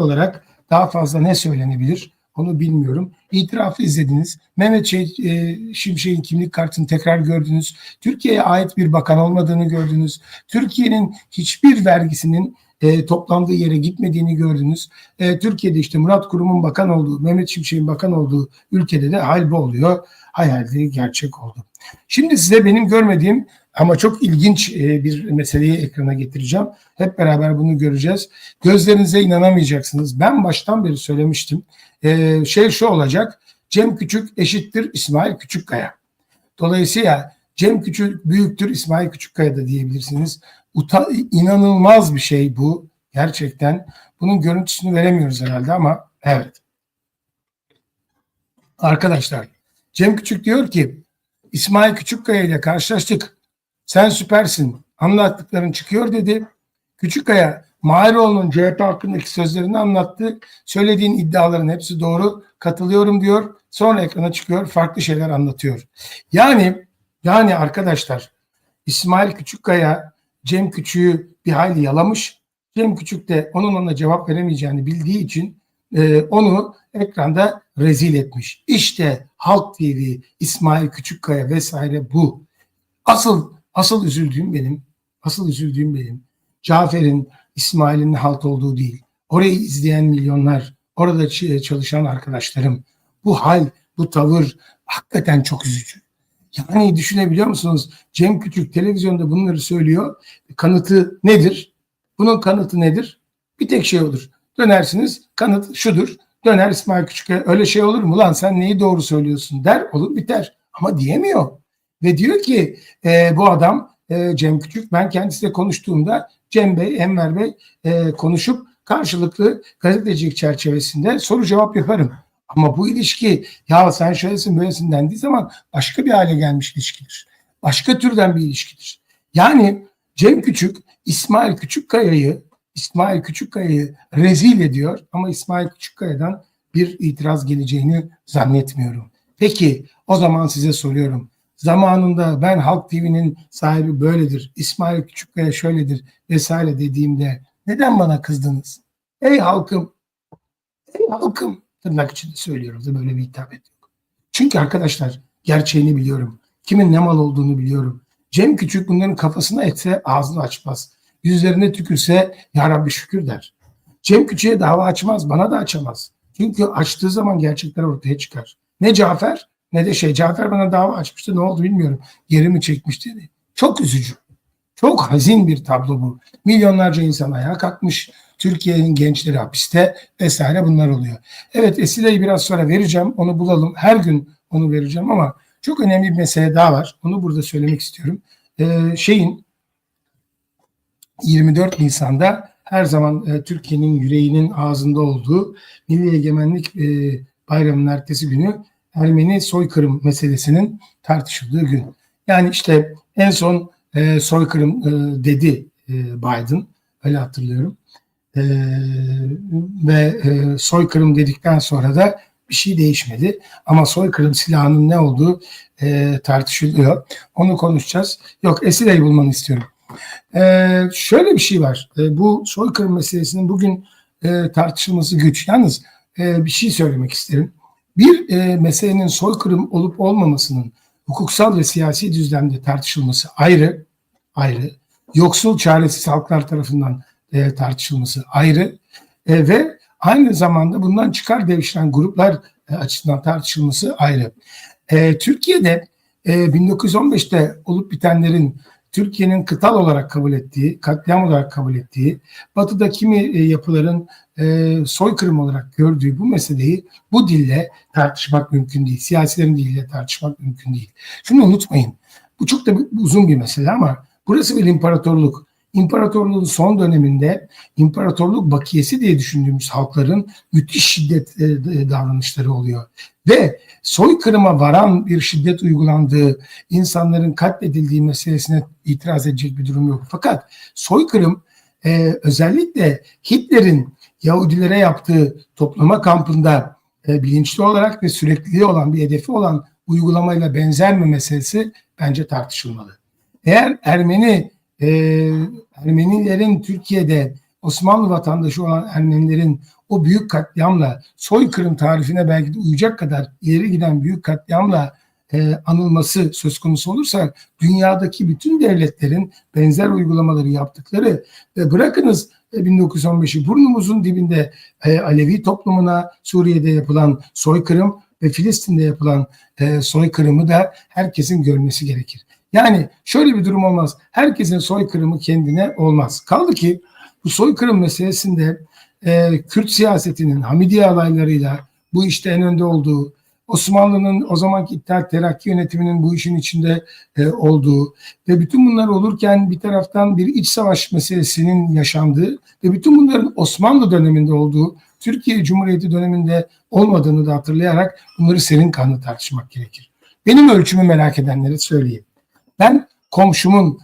olarak daha fazla ne söylenebilir onu bilmiyorum. İtirafı izlediniz. Mehmet e, Şimşek'in kimlik kartını tekrar gördünüz. Türkiye'ye ait bir bakan olmadığını gördünüz. Türkiye'nin hiçbir vergisinin e, toplandığı yere gitmediğini gördünüz. E, Türkiye'de işte Murat Kurum'un bakan olduğu, Mehmet Şimşek'in bakan olduğu ülkede de hal bu oluyor. Hayalleri gerçek oldu. Şimdi size benim görmediğim ama çok ilginç e, bir meseleyi ekrana getireceğim. Hep beraber bunu göreceğiz. Gözlerinize inanamayacaksınız. Ben baştan beri söylemiştim. E, şey şu olacak. Cem Küçük eşittir İsmail Küçükkaya. Dolayısıyla Cem Küçük büyüktür İsmail Küçükkaya da diyebilirsiniz. Uta, inanılmaz bir şey bu gerçekten. Bunun görüntüsünü veremiyoruz herhalde ama evet. Arkadaşlar Cem Küçük diyor ki İsmail Küçükkaya ile karşılaştık. Sen süpersin. Anlattıkların çıkıyor dedi. Küçükkaya Mahiroğlu'nun CHP hakkındaki sözlerini anlattı. Söylediğin iddiaların hepsi doğru. Katılıyorum diyor. Sonra ekrana çıkıyor. Farklı şeyler anlatıyor. Yani yani arkadaşlar İsmail Küçükkaya Cem Küçük'ü bir hayli yalamış. Cem Küçük de onun ona cevap veremeyeceğini bildiği için e, onu ekranda rezil etmiş. İşte Halk TV, İsmail Küçükkaya vesaire bu. Asıl asıl üzüldüğüm benim, asıl üzüldüğüm benim. Cafer'in, İsmail'in halt olduğu değil. Orayı izleyen milyonlar, orada çalışan arkadaşlarım. Bu hal, bu tavır hakikaten çok üzücü. Yani düşünebiliyor musunuz? Cem Küçük televizyonda bunları söylüyor. Kanıtı nedir? Bunun kanıtı nedir? Bir tek şey olur. Dönersiniz kanıt şudur. Döner İsmail Küçük'e öyle şey olur mu lan sen neyi doğru söylüyorsun der olur biter. Ama diyemiyor. Ve diyor ki e, bu adam e, Cem Küçük ben kendisiyle konuştuğumda Cem Bey, Enver Bey e, konuşup karşılıklı gazetecilik çerçevesinde soru cevap yaparım. Ama bu ilişki ya sen şöylesin böylesin dendiği zaman başka bir hale gelmiş ilişkidir. Başka türden bir ilişkidir. Yani Cem Küçük İsmail Küçükkaya'yı İsmail Küçükkaya'yı rezil ediyor ama İsmail Küçükkaya'dan bir itiraz geleceğini zannetmiyorum. Peki o zaman size soruyorum. Zamanında ben Halk TV'nin sahibi böyledir, İsmail Küçükkaya şöyledir vesaire dediğimde neden bana kızdınız? Ey halkım, ey halkım tırnak içinde söylüyorum da böyle bir hitap yok. Çünkü arkadaşlar gerçeğini biliyorum. Kimin ne mal olduğunu biliyorum. Cem Küçük bunların kafasına etse ağzını açmaz. Yüzlerine tükürse ya Rabbi şükür der. Cem Küçük'e dava açmaz, bana da açamaz. Çünkü açtığı zaman gerçekler ortaya çıkar. Ne Cafer ne de şey. Cafer bana dava açmıştı ne oldu bilmiyorum. Geri mi çekmişti dedi. Çok üzücü. Çok hazin bir tablo bu. Milyonlarca insan ayağa kalkmış. Türkiye'nin gençleri hapiste vesaire bunlar oluyor. Evet Esile'yi biraz sonra vereceğim. Onu bulalım. Her gün onu vereceğim ama çok önemli bir mesele daha var. Onu burada söylemek istiyorum. Ee, şeyin 24 Nisan'da her zaman e, Türkiye'nin yüreğinin ağzında olduğu Milli Egemenlik e, Bayramı'nın ertesi günü Ermeni soykırım meselesinin tartışıldığı gün. Yani işte en son e, soykırım e, dedi e, Biden, öyle hatırlıyorum. E, ve e, soykırım dedikten sonra da bir şey değişmedi. Ama soykırım silahının ne olduğu e, tartışılıyor. Onu konuşacağız. Yok Esile'yi bulmanı istiyorum. Ee, şöyle bir şey var. Ee, bu soykırım meselesinin bugün e, tartışılması güç. Yalnız e, bir şey söylemek isterim. Bir e, meselenin soykırım olup olmamasının hukuksal ve siyasi düzlemde tartışılması ayrı, ayrı. Yoksul çaresiz halklar tarafından e, tartışılması ayrı e, ve aynı zamanda bundan çıkar devşiren gruplar e, açısından tartışılması ayrı. E, Türkiye'de e, 1915'te olup bitenlerin Türkiye'nin kıtal olarak kabul ettiği, katliam olarak kabul ettiği, batıda kimi e, yapıların e, soykırım olarak gördüğü bu meseleyi bu dille tartışmak mümkün değil. Siyasilerin diliyle tartışmak mümkün değil. Şunu unutmayın. Bu çok da uzun bir mesele ama burası bir imparatorluk. İmparatorluğun son döneminde imparatorluk bakiyesi diye düşündüğümüz halkların müthiş şiddet e, davranışları oluyor. Ve soykırıma varan bir şiddet uygulandığı, insanların katledildiği meselesine itiraz edecek bir durum yok. Fakat soykırım e, özellikle Hitler'in Yahudilere yaptığı toplama kampında e, bilinçli olarak ve sürekliliği olan bir hedefi olan uygulamayla benzer mi meselesi bence tartışılmalı. Eğer Ermeni e, Ermenilerin Türkiye'de Osmanlı vatandaşı olan Ermenilerin o büyük katliamla soykırım tarifine belki de uyacak kadar ileri giden büyük katliamla e, anılması söz konusu olursa dünyadaki bütün devletlerin benzer uygulamaları yaptıkları ve bırakınız e, 1915'i burnumuzun dibinde e, Alevi toplumuna Suriye'de yapılan soykırım ve Filistin'de yapılan e, soykırımı da herkesin görmesi gerekir. Yani şöyle bir durum olmaz. Herkesin soykırımı kendine olmaz. Kaldı ki bu soykırım meselesinde e, Kürt siyasetinin Hamidiye alaylarıyla bu işte en önde olduğu, Osmanlı'nın o zamanki İttihat Terakki yönetiminin bu işin içinde e, olduğu ve bütün bunlar olurken bir taraftan bir iç savaş meselesinin yaşandığı ve bütün bunların Osmanlı döneminde olduğu, Türkiye Cumhuriyeti döneminde olmadığını da hatırlayarak bunları serin kanlı tartışmak gerekir. Benim ölçümü merak edenlere söyleyeyim. Ben komşumun